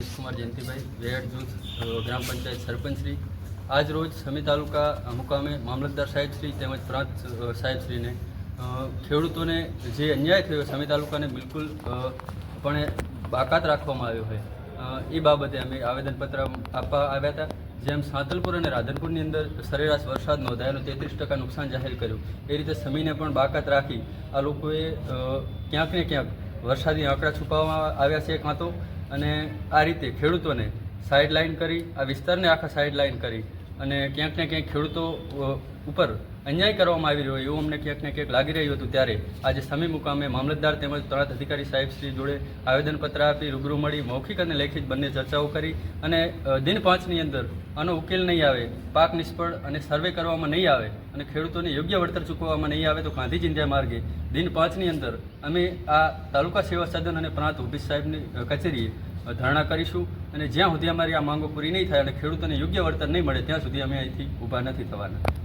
કુમાર જયંતિભાઈ વેડ જૂથ ગ્રામ પંચાયત સરપંચશ્રી. આજ રોજ સમી તાલુકા મુકામે મામલતદાર સાહેબશ્રી તેમજ પ્રાંત સાહેબશ્રીને ખેડૂતોને જે અન્યાય થયો સમી તાલુકાને બિલકુલ પણ બાકાત રાખવામાં આવ્યો હોય એ બાબતે અમે આવેદનપત્ર આપવા આવ્યા હતા. જેમ સાંતલપુર અને રાધનપુરની અંદર સરેરાશ વરસાદ નોંધાયેલો, તેત્રીસ ટકા નુકસાન જાહેર કર્યું. એ રીતે સમીને પણ બાકાત રાખી આ લોકોએ ક્યાંક ને ક્યાંક વરસાદી આંકડા છુપાવવામાં આવ્યા છે, કાં તો અને આ રીતે ખેડૂતોને સાઇડલાઇન કરી આ વિસ્તારને આખા સાઇડલાઇન કરી અને ક્યાંક ને ક્યાંક ખેડૂતો ઉપર અન્યાય કરવામાં આવી રહ્યો એવું અમને ક્યાંક ને ક્યાંક લાગી રહ્યું હતું ત્યારે. આજે સમી મુકામે મામલતદાર તેમજ તળાત અધિકારી સાહેબ શ્રી જોડે આવેદનપત્ર આપી રૂબરૂ મળી મૌખિક અને લેખિત બંને ચર્ચાઓ કરી અને દિન પાંચની અંદર આનો ઉકેલ નહીં આવે, પાક નિષ્ફળ અને સર્વે કરવામાં નહીં આવે અને ખેડૂતોને યોગ્ય વળતર ચૂકવવામાં નહીં આવે તો ગાંધી ચિંધ્યા માર્ગે. દિન પાંચની અંદર અમે આ તાલુકા સેવા સદન અને પ્રાંત ઓફિસ સાહેબની કચેરીએ ધરણા કરીશું અને જ્યાં સુધી અમારી આ માંગો પૂરી નહીં થાય અને ખેડૂતોને યોગ્ય વળતર નહીં મળે, ત્યાં સુધી અમે અહીંથી ઊભા નથી થવાના.